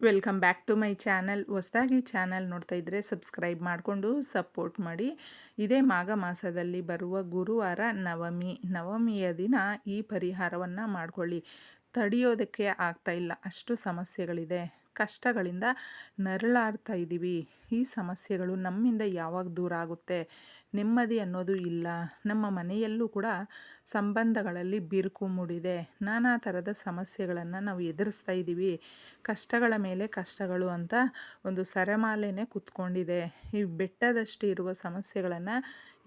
Welcome back to my channel. ಹೊಸದಾಗಿ channel ನೋಡ್ತಾ ಇದ್ದರೆ ಸಬ್ಸ್ಕ್ರೈಬ್ ಮಾಡಿಕೊಂಡು ಸಪೋರ್ಟ್ ಮಾಡಿ. ಇದೇ ಮಾಘ ಮಾಸದಲ್ಲಿ ಬರುವ ಗುರುವಾರ ನವಮಿ. ನವಮಿಯ ದಿನ ಈ ಪರಿಹಾರವನ್ನು ಮಾಡಿಕೊಳ್ಳಿ. ತಡೆಯೋದಕ್ಕೆ ಆಗ್ತಾ ಇಲ್ಲ. ಅಷ್ಟು ಸಮಸ್ಯೆಗಳಿದೆ. ಕಷ್ಟಗಳಿಂದ ನರಳಾಡ್ತಾ ಇದ್ದೀವಿ ಈ ಸಮಸ್ಯೆಗಳು ನಮ್ಮಿಂದ ಯಾವಾಗ ದೂರ ಆಗುತ್ತೆ? ನೆಮ್ಮದಿ ಅನ್ನೋದು ಇಲ್ಲ. ನಮ್ಮ ಮನೆಯಲ್ಲೂ ಕೂಡ ಸಂಬಂಧಗಳಲ್ಲಿ ಬಿರುಕು ಮೂಡಿದೆ. ನಾನಾ ಥರದ ಸಮಸ್ಯೆಗಳನ್ನು ನಾವು ಎದುರಿಸ್ತಾ ಇದ್ದೀವಿ. ಕಷ್ಟಗಳ ಮೇಲೆ ಕಷ್ಟಗಳು ಅಂತ ಒಂದು ಸರಮಾಲೆನೇ ಕುತ್ಕೊಂಡಿದೆ. ಈ ಬೆಟ್ಟದಷ್ಟು ಇರುವ ಸಮಸ್ಯೆಗಳನ್ನು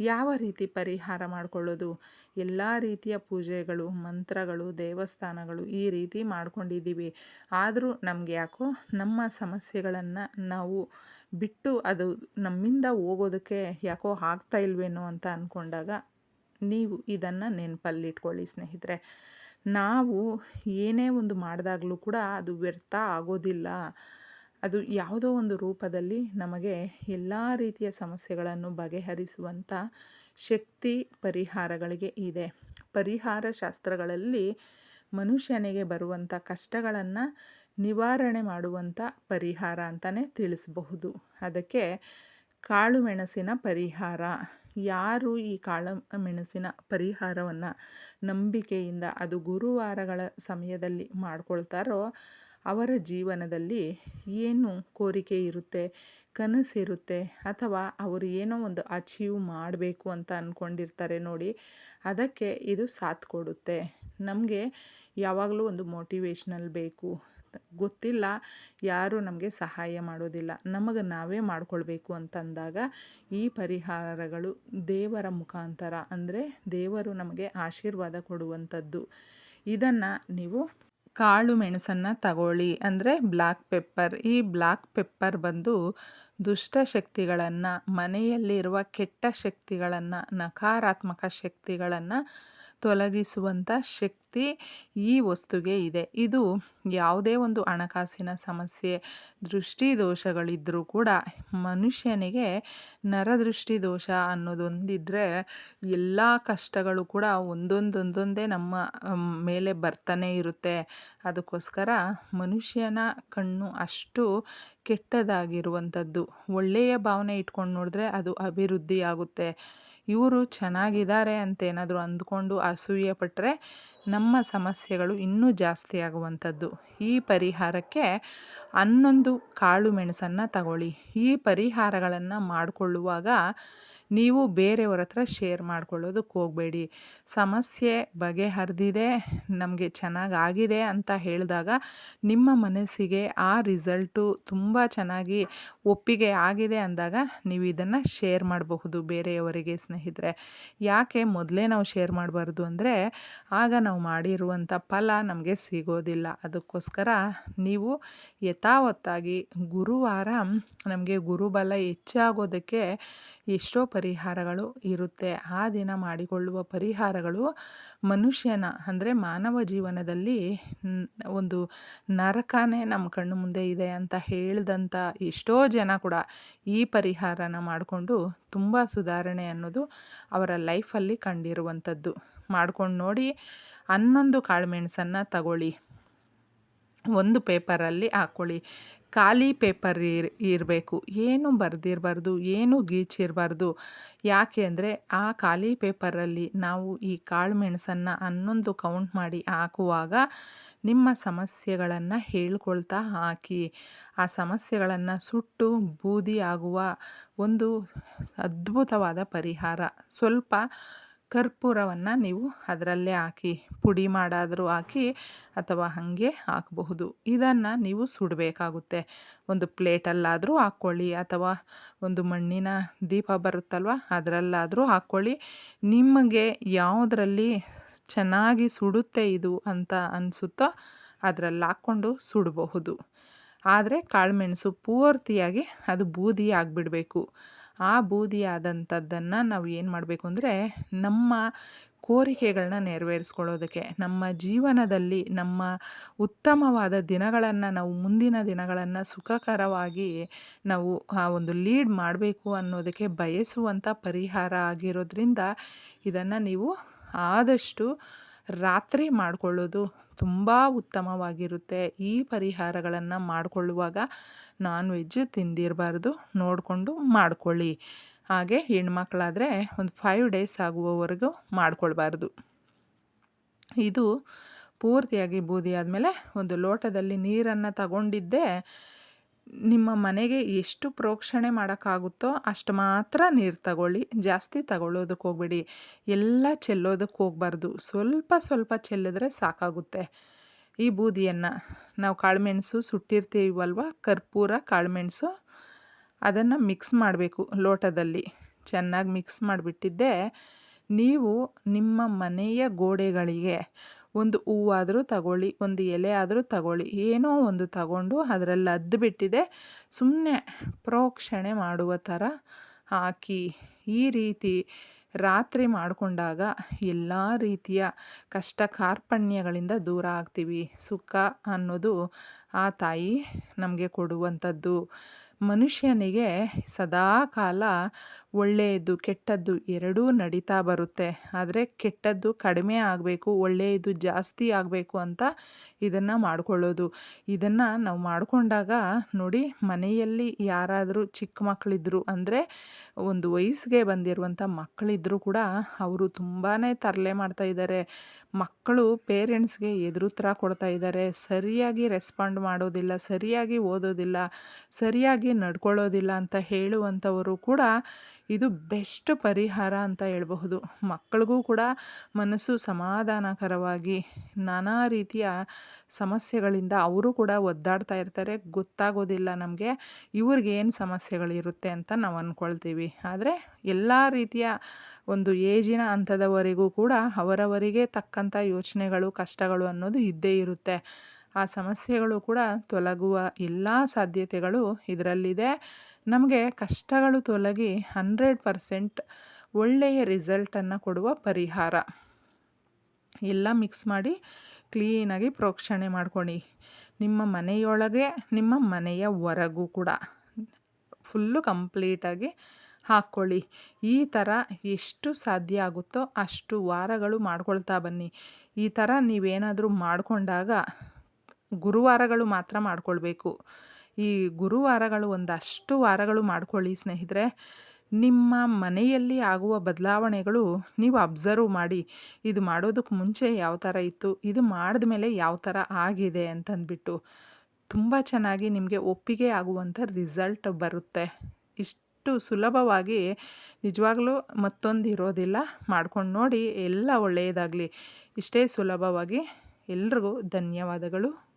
ಯಾವ ರೀತಿ ಪರಿಹಾರ ಮಾಡಿಕೊಳ್ಳೋದು? ಎಲ್ಲ ರೀತಿಯ ಪೂಜೆಗಳು, ಮಂತ್ರಗಳು, ದೇವಸ್ಥಾನಗಳು ಈ ರೀತಿ ಮಾಡ್ಕೊಂಡಿದ್ದೀವಿ. ಆದರೂ ನಮಗೆ ಯಾಕೋ ನಮ್ಮ ಸಮಸ್ಯೆಗಳನ್ನು ನಾವು ಬಿಟ್ಟು ಅದು ನಮ್ಮಿಂದ ಹೋಗೋದಕ್ಕೆ ಯಾಕೋ ಆಗ್ತಾ ಇಲ್ವೇನೋ ಅಂತ ಅಂದ್ಕೊಂಡಾಗ ನೀವು ಇದನ್ನು ನೆನಪಲ್ಲಿಟ್ಕೊಳ್ಳಿ ಸ್ನೇಹಿತರೆ. ನಾವು ಏನೇ ಒಂದು ಮಾಡಿದಾಗಲೂ ಕೂಡ ಅದು ವ್ಯರ್ಥ ಆಗೋದಿಲ್ಲ. ಅದು ಯಾವುದೋ ಒಂದು ರೂಪದಲ್ಲಿ ನಮಗೆ ಎಲ್ಲ ರೀತಿಯ ಸಮಸ್ಯೆಗಳನ್ನು ಬಗೆಹರಿಸುವಂಥ ಶಕ್ತಿ ಪರಿಹಾರಗಳಿಗೆ ಇದೆ. ಪರಿಹಾರ ಶಾಸ್ತ್ರಗಳಲ್ಲಿ ಮನುಷ್ಯನಿಗೆ ಬರುವಂಥ ಕಷ್ಟಗಳನ್ನು ನಿವಾರಣೆ ಮಾಡುವಂಥ ಪರಿಹಾರ ಅಂತಲೇ ತಿಳಿಸಬಹುದು. ಅದಕ್ಕೆ ಕಾಳು ಮೆಣಸಿನ ಪರಿಹಾರ. ಯಾರು ಈ ಕಾಳು ಮೆಣಸಿನ ಪರಿಹಾರವನ್ನು ನಂಬಿಕೆಯಿಂದ ಅದು ಗುರುವಾರಗಳ ಸಮಯದಲ್ಲಿ ಮಾಡ್ಕೊಳ್ತಾರೋ ಅವರ ಜೀವನದಲ್ಲಿ ಏನು ಕೋರಿಕೆ ಇರುತ್ತೆ, ಕನಸಿರುತ್ತೆ ಅಥವಾ ಅವರು ಏನೋ ಒಂದು ಅಚೀವ್ ಮಾಡಬೇಕು ಅಂತ ಅಂದ್ಕೊಂಡಿರ್ತಾರೆ ನೋಡಿ, ಅದಕ್ಕೆ ಇದು ಸಾಥ್ ಕೊಡುತ್ತೆ. ನಮಗೆ ಯಾವಾಗಲೂ ಒಂದು ಮೋಟಿವೇಶ್ನಲ್ ಬೇಕು. ಗೊತ್ತಿಲ್ಲ, ಯಾರು ನಮಗೆ ಸಹಾಯ ಮಾಡೋದಿಲ್ಲ. ನಮಗೆ ನಾವೇ ಮಾಡಿಕೊಳ್ಬೇಕು ಅಂತಂದಾಗ ಈ ಪರಿಹಾರಗಳು ದೇವರ ಮುಖಾಂತರ, ಅಂದರೆ ದೇವರು ನಮಗೆ ಆಶೀರ್ವಾದ ಕೊಡುವಂಥದ್ದು. ಇದನ್ನು ನೀವು ಕಾಳು ಮೆಣಸನ್ನು ತಗೊಳ್ಳಿ, ಅಂದರೆ ಬ್ಲ್ಯಾಕ್ ಪೆಪ್ಪರ್. ಈ ಬ್ಲ್ಯಾಕ್ ಪೆಪ್ಪರ್ ಬಂದು ದುಷ್ಟ ಶಕ್ತಿಗಳನ್ನು, ಮನೆಯಲ್ಲಿರುವ ಕೆಟ್ಟ ಶಕ್ತಿಗಳನ್ನು, ನಕಾರಾತ್ಮಕ ಶಕ್ತಿಗಳನ್ನು ತೊಲಗಿಸುವಂಥ ಶಕ್ತಿ ಈ ವಸ್ತುಗೆ ಇದೆ. ಇದು ಯಾವುದೇ ಒಂದು ಹಣಕಾಸಿನ ಸಮಸ್ಯೆ ದೃಷ್ಟಿ ದೋಷಗಳಿದ್ದರೂ ಕೂಡ ಮನುಷ್ಯನಿಗೆ ನರದೃಷ್ಟಿ ದೋಷ ಅನ್ನೋದೊಂದಿದ್ದರೆ ಎಲ್ಲ ಕಷ್ಟಗಳು ಕೂಡ ಒಂದೊಂದೊಂದೊಂದೇ ನಮ್ಮ ಮೇಲೆ ಬರ್ತಾನೆ ಇರುತ್ತೆ. ಅದಕ್ಕೋಸ್ಕರ ಮನುಷ್ಯನ ಕಣ್ಣು ಅಷ್ಟು ಕೆಟ್ಟದಾಗಿರುವಂಥದ್ದು. ಒಳ್ಳೆಯ ಭಾವನೆ ಇಟ್ಕೊಂಡು ನೋಡಿದ್ರೆ ಅದು ಅಭಿವೃದ್ಧಿ ಆಗುತ್ತೆ ಇವರು ಚೆನ್ನಾಗಿದ್ದಾರೆ ಅಂತ ಏನಾದರೂ ಅಂದ್ಕೊಂಡು ಅಸೂಯೆ ಪಟ್ಟರೆ ನಮ್ಮ ಸಮಸ್ಯೆಗಳು ಇನ್ನೂ ಜಾಸ್ತಿ ಆಗುವಂಥದ್ದು. ಈ ಪರಿಹಾರಕ್ಕೆ ಹನ್ನೊಂದು ಕಾಳು ಮೆಣಸನ್ನು ತಗೊಳ್ಳಿ. ಈ ಪರಿಹಾರಗಳನ್ನು ಮಾಡಿಕೊಳ್ಳುವಾಗ ನೀವು ಬೇರೆಯವ್ರ ಹತ್ರ ಶೇರ್ ಮಾಡ್ಕೊಳ್ಳೋದಕ್ಕೆ ಹೋಗಬೇಡಿ. ಸಮಸ್ಯೆ ಬಗೆಹರಿದಿದೆ, ನಮಗೆ ಚೆನ್ನಾಗಾಗಿದೆ ಅಂತ ಹೇಳಿದಾಗ ನಿಮ್ಮ ಮನಸ್ಸಿಗೆ ಆ ರಿಸಲ್ಟು ತುಂಬ ಚೆನ್ನಾಗಿ ಒಪ್ಪಿಗೆ ಆಗಿದೆ ಅಂದಾಗ ನೀವು ಇದನ್ನು ಶೇರ್ ಮಾಡಬಹುದು ಬೇರೆಯವರಿಗೆ ಸ್ನೇಹಿತರೆ. ಯಾಕೆ ಮೊದಲೇ ನಾವು ಶೇರ್ ಮಾಡಬಾರ್ದು ಅಂದರೆ ಆಗ ನಾವು ಮಾಡಿರುವಂಥ ಫಲ ನಮಗೆ ಸಿಗೋದಿಲ್ಲ. ಅದಕ್ಕೋಸ್ಕರ ನೀವು ಯಥಾವತ್ತಾಗಿ ಗುರುವಾರ ನಮಗೆ ಗುರುಬಲ ಹೆಚ್ಚಾಗೋದಕ್ಕೆ ಎಷ್ಟೋ ಪರಿಹಾರಗಳು ಇರುತ್ತೆ. ಆ ದಿನ ಮಾಡಿಕೊಳ್ಳುವ ಪರಿಹಾರಗಳು ಮನುಷ್ಯನ, ಅಂದರೆ ಮಾನವ ಜೀವನದಲ್ಲಿ ಒಂದು ನರಕನೇ ನಮ್ಮ ಕಣ್ಣು ಮುಂದೆ ಇದೆ ಅಂತ ಹೇಳಿದಂಥ ಎಷ್ಟೋ ಜನ ಕೂಡ ಈ ಪರಿಹಾರನ ಮಾಡಿಕೊಂಡು ತುಂಬ ಸುಧಾರಣೆ ಅನ್ನೋದು ಅವರ ಲೈಫಲ್ಲಿ ಕಂಡಿರುವಂಥದ್ದು. ಮಾಡ್ಕೊಂಡು ನೋಡಿ, ಹನ್ನೊಂದು ಕಾಳುಮೆಣಸನ್ನು ತಗೊಳ್ಳಿ. ಒಂದು ಪೇಪರಲ್ಲಿ ಹಾಕ್ಕೊಳ್ಳಿ. ಖಾಲಿ ಪೇಪರ್ ಇರ್, ಇರಬೇಕು. ಏನು ಬರೆದಿರಬಾರ್ದು, ಏನು ಗೀಚಿರಬಾರ್ದು. ಯಾಕೆ ಅಂದರೆ ಆ ಖಾಲಿ ಪೇಪರಲ್ಲಿ ನಾವು ಈ ಕಾಳು ಮೆಣಸನ್ನು ಹನ್ನೊಂದು ಕೌಂಟ್ ಮಾಡಿ ಹಾಕುವಾಗ ನಿಮ್ಮ ಸಮಸ್ಯೆಗಳನ್ನು ಹೇಳ್ಕೊಳ್ತಾ ಹಾಕಿ. ಆ ಸಮಸ್ಯೆಗಳನ್ನು ಸುಟ್ಟು ಬೂದಿ ಆಗುವ ಒಂದು ಅದ್ಭುತವಾದ ಪರಿಹಾರ. ಸ್ವಲ್ಪ ಕರ್ಪೂರವನ್ನು ನೀವು ಅದರಲ್ಲೇ ಹಾಕಿ, ಪುಡಿ ಮಾಡಾದರೂ ಹಾಕಿ ಅಥವಾ ಹಾಗೆ ಹಾಕಬಹುದು. ಇದನ್ನು ನೀವು ಸುಡಬೇಕಾಗುತ್ತೆ. ಒಂದು ಪ್ಲೇಟಲ್ಲಾದರೂ ಹಾಕ್ಕೊಳ್ಳಿ ಅಥವಾ ಒಂದು ಮಣ್ಣಿನ ದೀಪ ಬರುತ್ತಲ್ವ, ಅದರಲ್ಲಾದರೂ ಹಾಕ್ಕೊಳ್ಳಿ. ನಿಮಗೆ ಯಾವುದರಲ್ಲಿ ಚೆನ್ನಾಗಿ ಸುಡುತ್ತೆ ಇದು ಅಂತ ಅನಿಸುತ್ತೋ ಅದರಲ್ಲಿ ಹಾಕ್ಕೊಂಡು ಸುಡಬಹುದು. ಆದರೆ ಕಾಳುಮೆಣಸು ಪೂರ್ತಿಯಾಗಿ ಅದು ಬೂದಿ ಆಗಿಬಿಡಬೇಕು. ಆ ಬೂದಿಯಾದಂಥದ್ದನ್ನು ನಾವು ಏನು ಮಾಡಬೇಕು ಅಂದರೆ ನಮ್ಮ ಕೋರಿಕೆಗಳನ್ನ ನೆರವೇರಿಸ್ಕೊಳ್ಳೋದಕ್ಕೆ, ನಮ್ಮ ಜೀವನದಲ್ಲಿ ನಮ್ಮ ಉತ್ತಮವಾದ ದಿನಗಳನ್ನು ನಾವು ಮುಂದಿನ ದಿನಗಳನ್ನು ಸುಖಕರವಾಗಿ ನಾವು ಆ ಒಂದು ಲೀಡ್ ಮಾಡಬೇಕು ಅನ್ನೋದಕ್ಕೆ ಬಯಸುವಂಥ ಪರಿಹಾರ ಆಗಿರೋದ್ರಿಂದ ಇದನ್ನು ನೀವು ಆದಷ್ಟು ರಾತ್ರಿ ಮಾಡಿಕೊಳ್ಳೋದು ತುಂಬ ಉತ್ತಮವಾಗಿರುತ್ತೆ ಈ ಪರಿಹಾರಗಳನ್ನು ಮಾಡಿಕೊಳ್ಳುವಾಗ ನಾನ್ ವೆಜ್ ತಿಂದಿರಬಾರ್ದು, ನೋಡಿಕೊಂಡು ಮಾಡಿಕೊಳ್ಳಿ. ಹಾಗೆ ಹೆಣ್ಮಕ್ಳಾದರೆ ಒಂದು ಫೈವ್ ಡೇಸ್ ಆಗುವವರೆಗೂ ಮಾಡಿಕೊಳ್ಬಾರ್ದು. ಇದು ಪೂರ್ತಿಯಾಗಿ ಬೂದಿ ಆದಮೇಲೆ ಒಂದು ಲೋಟದಲ್ಲಿ ನೀರನ್ನು ತಗೊಂಡಿದ್ದೆ ನಿಮ್ಮ ಮನೆಗೆ ಎಷ್ಟು ಪ್ರೋಕ್ಷಣೆ ಮಾಡೋಕ್ಕಾಗುತ್ತೋ ಅಷ್ಟು ಮಾತ್ರ ನೀರು ತಗೊಳ್ಳಿ. ಜಾಸ್ತಿ ತಗೊಳ್ಳೋದಕ್ಕೆ ಹೋಗ್ಬೇಡಿ. ಎಲ್ಲ ಚೆಲ್ಲೋದಕ್ಕೆ ಹೋಗಬಾರ್ದು. ಸ್ವಲ್ಪ ಸ್ವಲ್ಪ ಚೆಲ್ಲಿದ್ರೆ ಸಾಕಾಗುತ್ತೆ. ಈ ಬೂದಿಯನ್ನು ನಾವು ಕಾಳುಮೆಣಸು ಸುಟ್ಟಿರ್ತೀವಲ್ವ? ಕರ್ಪೂರ, ಕಾಳುಮೆಣಸು, ಅದನ್ನು ಮಿಕ್ಸ್ ಮಾಡಬೇಕು ಲೋಟದಲ್ಲಿ. ಚೆನ್ನಾಗಿ ಮಿಕ್ಸ್ ಮಾಡಿಬಿಟ್ಟಿದ್ದೆ. ನೀವು ನಿಮ್ಮ ಮನೆಯ ಗೋಡೆಗಳಿಗೆ ಒಂದು ಹೂವಾದರೂ ತಗೊಳ್ಳಿ, ಒಂದು ಎಲೆ ಆದರೂ ತಗೊಳ್ಳಿ, ಏನೋ ಒಂದು ತಗೊಂಡು ಅದರಲ್ಲಿ ಅದ್ದು ಬಿಟ್ಟಿದೆ ಸುಮ್ಮನೆ ಪ್ರೋಕ್ಷಣೆ ಮಾಡುವ ಥರ ಹಾಕಿ ಈ ರೀತಿ ರಾತ್ರಿ ಮಾಡಿಕೊಂಡಾಗ ಎಲ್ಲ ರೀತಿಯ ಕಷ್ಟ ಕಾರ್ಪಣ್ಯಗಳಿಂದ ದೂರ ಆಗ್ತೀವಿ. ಸುಖ ಅನ್ನೋದು ಆ ತಾಯಿ ನಮಗೆ ಕೊಡುವಂಥದ್ದು. ಮನುಷ್ಯನಿಗೆ ಸದಾ ಕಾಲ ಒಳ್ಳೆಯದು, ಕೆಟ್ಟದ್ದು ಎರಡೂ ನಡೀತಾ ಬರುತ್ತೆ. ಆದರೆ ಕೆಟ್ಟದ್ದು ಕಡಿಮೆ ಆಗಬೇಕು, ಒಳ್ಳೆಯದು ಜಾಸ್ತಿ ಆಗಬೇಕು ಅಂತ ಇದನ್ನು ಮಾಡಿಕೊಳ್ಳೋದು. ಇದನ್ನು ನಾವು ಮಾಡಿಕೊಂಡಾಗ ನೋಡಿ ಮನೆಯಲ್ಲಿ ಯಾರಾದರೂ ಚಿಕ್ಕ ಮಕ್ಕಳಿದ್ರು ಅಂದರೆ ಒಂದು ವಯಸ್ಸಿಗೆ ಬಂದಿರುವಂಥ ಮಕ್ಕಳಿದ್ರು ಕೂಡ ಅವರು ತುಂಬಾ ತರಲೆ ಮಾಡ್ತಾ ಇದ್ದಾರೆ ಮಕ್ಕಳು ಪೇರೆಂಟ್ಸ್ಗೆ ಎದುರುತ್ತರ ಕೊಡ್ತಾ ಇದ್ದಾರೆ ಸರಿಯಾಗಿ ರೆಸ್ಪಾಂಡ್ ಮಾಡೋದಿಲ್ಲ, ಸರಿಯಾಗಿ ಓದೋದಿಲ್ಲ, ಸರಿಯಾಗಿ ನಡ್ಕೊಳ್ಳೋದಿಲ್ಲ ಅಂತ ಹೇಳುವಂಥವರು ಕೂಡ ಇದು ಬೆಸ್ಟ್ ಪರಿಹಾರ ಅಂತ ಹೇಳಬಹುದು. ಮಕ್ಕಳಿಗೂ ಕೂಡ ಮನಸ್ಸು ಸಮಾಧಾನಕರವಾಗಿ ನಾನಾ ರೀತಿಯ ಸಮಸ್ಯೆಗಳಿಂದ ಅವರು ಕೂಡ ಒದ್ದಾಡ್ತಾ ಇರ್ತಾರೆ. ಗೊತ್ತಾಗೋದಿಲ್ಲ ನಮಗೆ ಇವ್ರಿಗೆ ಏನು ಸಮಸ್ಯೆಗಳಿರುತ್ತೆ ಅಂತ ನಾವು ಅಂದ್ಕೊಳ್ತೀವಿ ಆದರೆ ಎಲ್ಲ ರೀತಿಯ ಒಂದು ಏಜಿನ ಹಂತದವರೆಗೂ ಕೂಡ ಅವರವರಿಗೆ ತಕ್ಕಂಥ ಯೋಚನೆಗಳು, ಕಷ್ಟಗಳು ಅನ್ನೋದು ಇದ್ದೇ ಇರುತ್ತೆ. ಆ ಸಮಸ್ಯೆಗಳು ಕೂಡ ತೊಲಗುವ ಎಲ್ಲ ಸಾಧ್ಯತೆಗಳು ಇದರಲ್ಲಿದೆ. ನಮಗೆ ಕಷ್ಟಗಳು ತೊಲಗಿ ಹಂಡ್ರೆಡ್ ಪರ್ಸೆಂಟ್ ಒಳ್ಳೆಯ ರಿಸಲ್ಟನ್ನು ಕೊಡುವ ಪರಿಹಾರ. ಎಲ್ಲ ಮಿಕ್ಸ್ ಮಾಡಿ ಕ್ಲೀನಾಗಿ ಪ್ರೋಕ್ಷಣೆ ಮಾಡ್ಕೊಳ್ಳಿ ನಿಮ್ಮ ಮನೆಯೊಳಗೆ, ನಿಮ್ಮ ಮನೆಯ ಹೊರಗೂ ಕೂಡ ಫುಲ್ಲು ಕಂಪ್ಲೀಟಾಗಿ ಹಾಕ್ಕೊಳ್ಳಿ ಈ ಥರ ಎಷ್ಟು ಸಾಧ್ಯ ಆಗುತ್ತೋ ಅಷ್ಟು ವಾರಗಳು ಮಾಡ್ಕೊಳ್ತಾ ಬನ್ನಿ. ಈ ಥರ ನೀವೇನಾದರೂ ಮಾಡಿಕೊಂಡಾಗ ಗುರುವಾರಗಳು ಮಾತ್ರ ಮಾಡಿಕೊಳ್ಬೇಕು. ಈ ಗುರುವಾರಗಳು ಒಂದಷ್ಟು ವಾರಗಳು ಮಾಡ್ಕೊಳ್ಳಿ ಸ್ನೇಹಿತರೆ. ನಿಮ್ಮ ಮನೆಯಲ್ಲಿ ಆಗುವ ಬದಲಾವಣೆಗಳು ನೀವು ಅಬ್ಸರ್ವ್ ಮಾಡಿ, ಇದು ಮಾಡೋದಕ್ಕೆ ಮುಂಚೆ ಯಾವ ಥರ ಇತ್ತು, ಇದು ಮಾಡಿದ ಮೇಲೆ ಯಾವ ಥರ ಆಗಿದೆ ಅಂತಂದ್ಬಿಟ್ಟು ತುಂಬ ಚೆನ್ನಾಗಿ ನಿಮಗೆ ಒಪ್ಪಿಗೆ ಆಗುವಂಥ ರಿಸಲ್ಟ್ ಬರುತ್ತೆ. ಇಷ್ಟು ಸುಲಭವಾಗಿ ನಿಜವಾಗ್ಲೂ ಮತ್ತೊಂದು ಇರೋದಿಲ್ಲ, ಮಾಡ್ಕೊಂಡು ನೋಡಿ ಎಲ್ಲ ಒಳ್ಳೆಯದಾಗಲಿ. ಇಷ್ಟೇ ಸುಲಭವಾಗಿ ಎಲ್ರಿಗೂ ಧನ್ಯವಾದಗಳು.